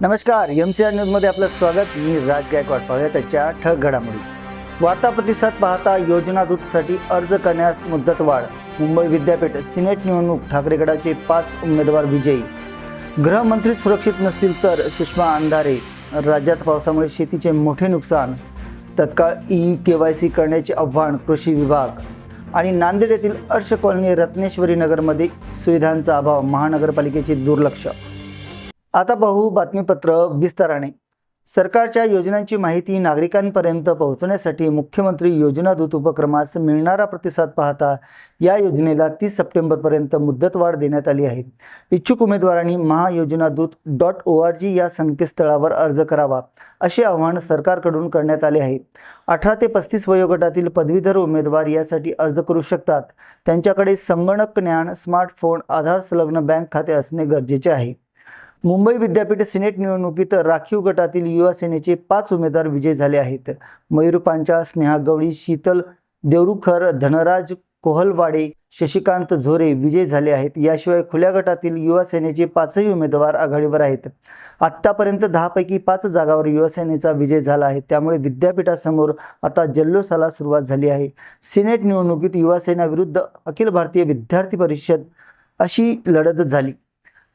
नमस्कार M C R न्यूजमध्ये आपलं स्वागत. मी राज गायकवाड. पाहूया त्याच्या ठग घडामोडी. वार्ता प्रतिसाद पाहता योजना दूतसाठी अर्ज करण्यास मुदतवाढ मुंबई विद्यापीठ सिनेट निवडणूक ठाकरे गटाचे पाच उमेदवार विजयी. गृहमंत्री सुरक्षित नसतील तर सुषमा अंधारे. राज्यात पावसामुळे शेतीचे मोठे नुकसान. तत्काळ ई के वाय सी करण्याचे आव्हान कृषी विभाग. आणि नांदेड येथील अर्ष कॉलनी रत्नेश्वरी नगरमध्ये सुविधांचा अभाव महानगरपालिकेचे दुर्लक्ष. आता पाहू बातमीपत्र विस्ताराने. सरकारच्या योजनांची माहिती नागरिकांपर्यंत पोहोचण्यासाठी मुख्यमंत्री योजना दूत उपक्रमास मिळणारा प्रतिसाद पाहता या योजनेला तीस सप्टेंबरपर्यंत मुदतवाढ देण्यात आली आहे. इच्छुक उमेदवारांनी महायोजना दूत डॉट ओ आर जी या संकेतस्थळावर अर्ज करावा असे आवाहन सरकारकडून करण्यात आले आहे. अठरा ते पस्तीस वयोगटातील पदवीधर उमेदवार यासाठी अर्ज करू शकतात. त्यांच्याकडे संगणक ज्ञान स्मार्टफोन आधार संलग्न बँक खाते असणे गरजेचे आहे. मुंबई विद्यापीठ सिनेट निवडणुकीत राखीव गटातील युवा सेनेचे पाच उमेदवार विजयी झाले आहेत. मयूर स्नेहा गवळी शीतल देवरुखर धनराज कोहलवाडे शशिकांत झोरे विजय झाले आहेत. याशिवाय खुल्या गटातील युवा सेनेचे पाचही उमेदवार आघाडीवर आहेत. आत्तापर्यंत दहापैकी पाच जागावर युवा सेनेचा विजय झाला आहे. त्यामुळे विद्यापीठासमोर आता जल्लोषाला सुरुवात झाली आहे. सिनेट निवडणुकीत युवासेना विरुद्ध अखिल भारतीय विद्यार्थी परिषद अशी लढत झाली.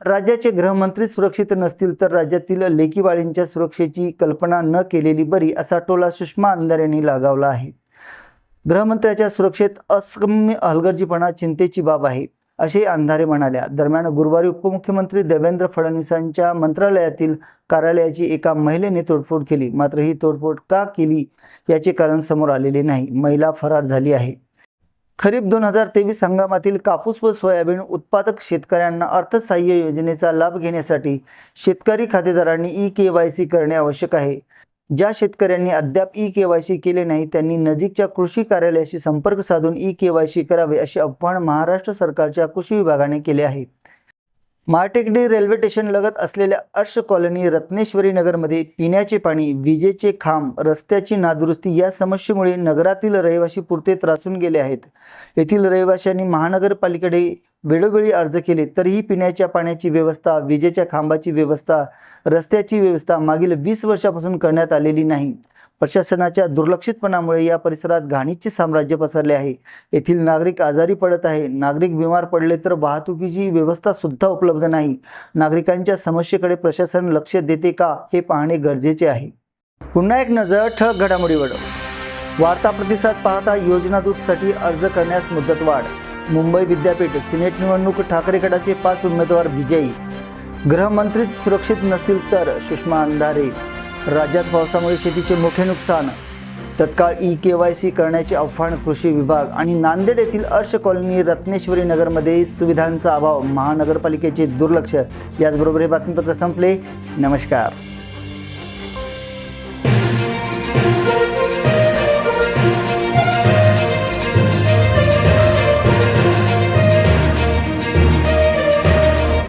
राज्याचे गृहमंत्री सुरक्षित नसतील तर राज्यातील लेकीवाळींच्या सुरक्षेची कल्पना न केलेली बरी असा टोला सुषमा अंधार यांनी लगावला आहे. गृहमंत्र्याच्या सुरक्षेत असम्य हलगर्जीपणा चिंतेची बाब आहे असे अंधारे म्हणाल्या. दरम्यान गुरुवारी उपमुख्यमंत्री देवेंद्र फडणवीसांच्या मंत्रालयातील कार्यालयाची एका महिलेने तोडफोड केली. मात्र ही तोडफोड का केली याचे कारण समोर आलेले नाही. महिला फरार झाली आहे. खरीप दोन हजार तेवीस हंगामातील कापूस व सोयाबीन उत्पादक शेतकऱ्यांना अर्थसहाय्य योजनेचा लाभ घेण्यासाठी शेतकरी खातेदारांनी ई के वाय सी करणे आवश्यक आहे. ज्या शेतकऱ्यांनी अद्याप ई के वाय सी केले नाही त्यांनी नजीकच्या कृषी कार्यालयाशी संपर्क साधून ई के वाय सी करावे असे आव्हान महाराष्ट्र सरकारच्या कृषी विभागाने केले आहे. माळटेकडी रेल्वे स्टेशन लगत असलेल्या अर्श कॉलनी रत्नेश्वरी नगरमध्ये पिण्याचे पाणी विजेचे खांब रस्त्याची नादुरुस्ती या समस्येमुळे नगरातील रहिवाशी पुरते त्रासून गेले आहेत. येथील रहिवाशांनी महानगरपालिकेकडे वेळोवेळी अर्ज केले तरीही पिण्याच्या पाण्याची व्यवस्था विजेच्या खांबाची व्यवस्था रस्त्याची व्यवस्था मागील वीस वर्षापासून करण्यात आलेली नाही. प्रशासनाच्या दुर्लक्षितपणामुळे या परिसरात घाणीचे साम्राज्य पसरले आहे. येथील नागरिक आजारी पडत आहे. नागरिक बिमार पडले तर वाहतुकीची व्यवस्था सुद्धा उपलब्ध नाही. नागरिकांच्या समस्येकडे प्रशासन लक्ष देते का हे पाहणे गरजेचे आहे. पुन्हा एक नजर ठळक घडामोडीवर. वार्ता प्रतिसाद पाहता योजना दूतसाठी अर्ज करण्यास मुदतवाढ मुंबई विद्यापीठ सिनेट निवडणूक ठाकरे गटाचे पाच उमेदवार विजयी. गृहमंत्रीच सुरक्षित नसतील तर सुषमा अंधारे. राज्यात पावसामुळे शेतीचे मोठे नुकसान. तत्काळ ई के वाय सी करण्याचे आव्हान कृषी विभाग आणि नांदेड येथील अर्श कॉलनी रत्नेश्वरी नगरमध्ये सुविधांचा अभाव महानगरपालिकेचे दुर्लक्ष. याचबरोबर हे बातमीपत्र संपले. नमस्कार.